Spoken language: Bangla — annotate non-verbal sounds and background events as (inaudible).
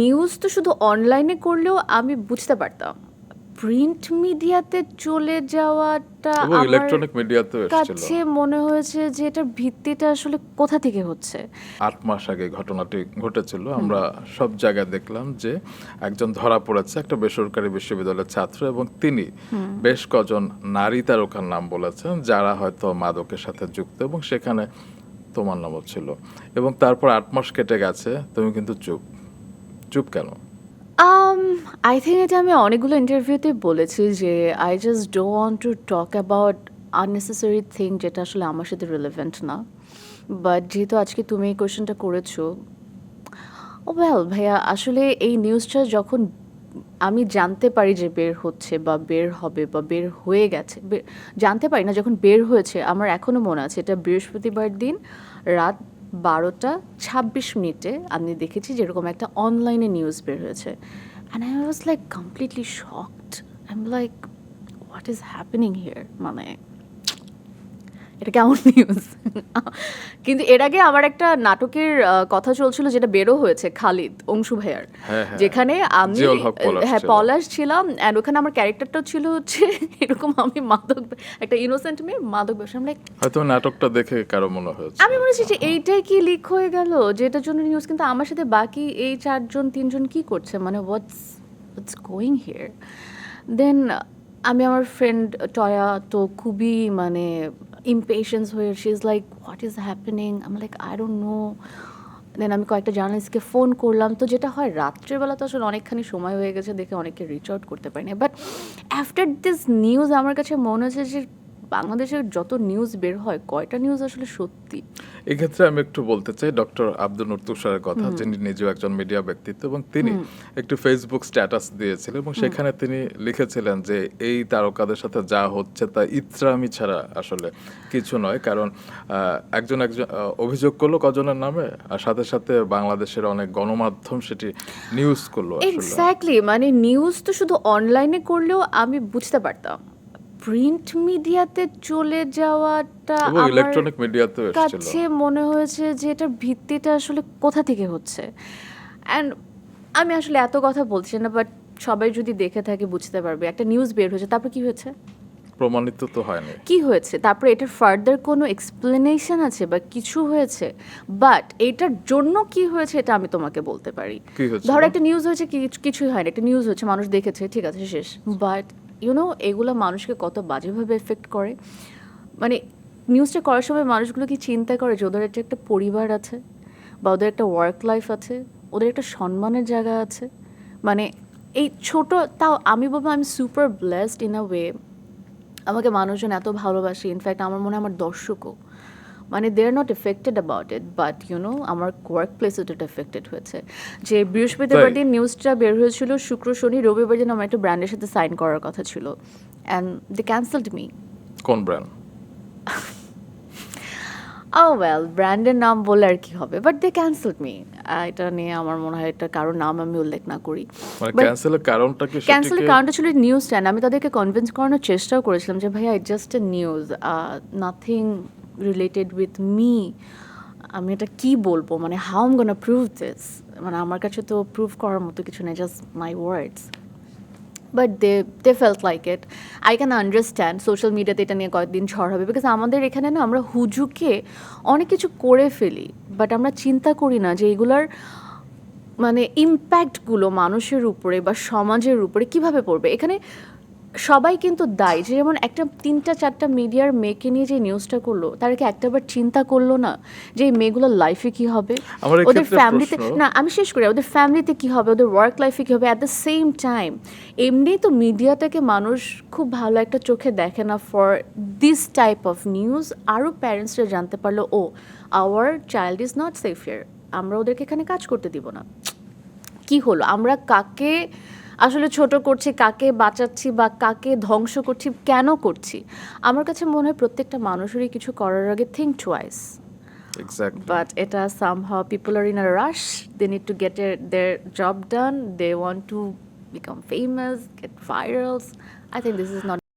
নিউজ তো শুধু অনলাইনে করলেও আমি বুঝতে পারতাম। প্রিন্ট মিডিয়াতে চলে যাওয়াটা ইলেকট্রনিক এসেছিল। কাছে মনে হয়েছে যে এটার ভিত্তিটা আসলে কোথা থেকে হচ্ছে। আট মাস আগে ঘটনাটি ঘটেছিল। আমরা সব জায়গায় দেখলাম যে একজন ধরা পড়েছে একটা বেসরকারি বিশ্ববিদ্যালয়ের ছাত্র এবং তিনি বেশ কজন নারী তারকার নাম বলেছেন যারা হয়তো মাদকের সাথে যুক্ত এবং সেখানে তোমার নামও ছিল। এবং তারপর আট মাস কেটে গেছে তুমি কিন্তু চুপ। চুপ কেন? আই থিঙ্ক এটা আমি অনেকগুলো ইন্টারভিউতে বলেছি যে I just do want to talk about unnecessary thing যেটা আসলে আমার সাথে রিলেভেন্ট না। বাট যেহেতু আজকে তুমি এই কোয়েশ্চেনটা করেছ ওয়েল ভাইয়া, আসলে এই নিউজটা যখন আমি জানতে পারি যে বের হচ্ছে বা বের হবে বা বের হয়ে গেছে জানতে পারি না যখন বের হয়েছে, আমার এখনও মনে আছে, এটা বৃহস্পতিবার দিন, রাত বারোটা ছাব্বিশ মিনিটে আমি দেখেছি যেরকম একটা অনলাইনে নিউজ বের হয়েছে। And I was like completely shocked I am like what is happening here মানে এটা কেমন নিউজ কিন্তু এর আগে আমার একটা নাটকের কথা চলছিল যেটা বেরো হয়েছে খালিদ অংশু ভাইয়ার। হ্যাঁ, হ্যাঁ। যেখানে আমি হ্যাঁ পলাশ ছিলাম অ্যান্ড ওখানে আমার ক্যারেক্টারটা ছিল হচ্ছে (laughs) এরকম আমি মাদক একটা ইনোসেন্ট মেয়ে মাদক ব্যবসা। লাইক হয়তো নাটকটা দেখে কারও মনে হয়েছে। আমি মনে হচ্ছে যে এইটাই কি লিক হয়ে গেল? যেটার জন্য নিউজ কিন্তু আমার সাথে বাকি এই চারজন তিনজন কি করছে? মানে what's what's going here then আমি আমার ফ্রেন্ড টয়া তো খুবই মানে ইমপেশেন্স হয়ে she is like what is happening আমি like I don't know then আমি কয়েকটা জার্নালিস্টকে ফোন করলাম। তো যেটা হয়, রাত্রেবেলা তো আসলে অনেকখানি সময় হয়ে গেছে দেখে অনেকে রিচ আউট করতে পারিনি। বাট আফটার দিস নিউজ আমার কাছে মনে হচ্ছে যে বাংলাদেশের যত নিউজ বের হয় কয়টা নিউজ আসলে সত্যি? এক্ষেত্রে আমি একটু বলতে চাই ডক্টর আব্দুল নূর তুষারের কথা যিনি নিজেও একজন মিডিয়া ব্যক্তিত্ব এবং তিনি একটি ফেসবুক স্ট্যাটাস দিয়েছিলেন এবং সেখানে তিনি লিখেছিলেন যে এই তারকাদের সাথে যা হচ্ছে তা ইত্রামি ছাড়া আসলে কিছু নয়। কারণ একজন একজন অভিযোগ করল কজনের নামে আর সাথে সাথে বাংলাদেশের অনেক গণমাধ্যম সেটি নিউজ করল এক্স্যাক্টলি মানে নিউজ তো শুধু অনলাইনে করলেও আমি বুঝতে পারতাম। প্রিন্ট মিডিয়াতে চলে যাওয়াটা ইলেকট্রনিক এসেছিল। কাছে মনে হয়েছে যে এটার ভিত্তিটা আসলে কোথা থেকে হচ্ছে। অ্যান্ড আমি আসলে এত কথা বলছি না বাট সবাই যদি দেখে থাকে বুঝতে পারবে। একটা নিউজ বের হয়েছে তারপর কি হয়েছে? প্রমাণিত তো হয়নি। কি হয়েছে? তারপরে এটার ফার্দার কোনো এক্সপ্লেনেশন আছে বা কিছু হয়েছে? বাট এটার জন্য কি হয়েছে এটা আমি তোমাকে বলতে পারি। হয়েছে ধরো একটা নিউজ হয়েছে কিছুই হয়নি। একটা নিউজ হচ্ছে মানুষ দেখেছে ঠিক আছে শেষ। বাট ইউনো এগুলো মানুষকে কত বাজেভাবে এফেক্ট করে। মানে নিউজটা করার সময় মানুষগুলো কি চিন্তা করে যে ওদের একটা পরিবার আছে বা ওদের একটা ওয়ার্ক লাইফ আছে, ওদের একটা সম্মানের জায়গা আছে? মানে এই ছোট, তাও আমি বলব আমি super blessed in a way আমাকে মানুষজন এত ভালোবাসে। ইনফ্যাক্ট আমার মনে হয় আমার দর্শকও। মানে they are not affected about it but you know আমার ওয়ার্ক প্লেসে এটা এফেক্টেড হয়েছে। যে বৃহস্পতিবার? দিন নিউজটা বের হয়েছিল শুক্র শনি রবিবার দিন আমার একটা ব্র্যান্ডের সাথে সাইন করার কথা ছিল। অ্যান্ড দে ক্যান্সেলড মি কোন ব্র্যান্ড ও ওয়েল ব্র্যান্ডের নাম বলে আর কি হবে বাট দে ক্যান্সেলড মি এটা নিয়ে আমার মনে হয় এটা কারোর নাম আমি উল্লেখ না করি। মানে ক্যান্সেলের কারণটা কি ক্যান্সেলের কারণটা ছিল নিউজ চ্যানেল আমি তাদেরকে কনভিন্স করানোর চেষ্টাও করেছিলাম যে ভাইয়া it just a news nothing related with me আমি এটা কি বলব? মানে how am gonna prove this মানে আমার কাছে তো প্রুভ করার মতো কিছু নেই just my words but they they felt like it I can understand social মিডিয়াতে এটা নিয়ে কয়েকদিন ঝড় হবে বিকজ আমাদের এখানে না, আমরা হুজুকে অনেক কিছু করে ফেলি বাট আমরা চিন্তা করি না যে এগুলার মানে ইম্প্যাক্টগুলো মানুষের উপরে বা সমাজের উপরে কীভাবে পড়বে? এখানে সবাই কিন্তু দায়ী যে যেমন একটা তিনটা চারটা মিডিয়ার মেয়েকে নিয়ে যে নিউজটা করল তারা কি একটাবার চিন্তা করল না যে এই মেয়েগুলোর লাইফে কি হবে? ওদের ফ্যামিলিতে না আমি শেষ করি ওদের ফ্যামিলিতে কি হবে ওদের ওয়ার্ক লাইফে কি হবে? অ্যাট দ্য সেম টাইম এমনি তো মিডিয়াটাকে মানুষ খুব ভালো একটা চোখে দেখে না for this type of news আরও প্যারেন্টসরা জানতে পারল ও our child is not safe আমরা ওদেরকে এখানে কাজ করতে দিব না। কি হলো? আমরা কাকে আসলে ছোট করছি কাকে বাঁচাচ্ছি বা কাকে ধ্বংস করছি কেন করছি? আমার কাছে মনে হয় প্রত্যেকটা মানুষেরই কিছু করার আগে থিঙ্ক টুয়াইস বাট এটা somehow people are in a rush they need to get their job done they want to become famous get virals I think this is not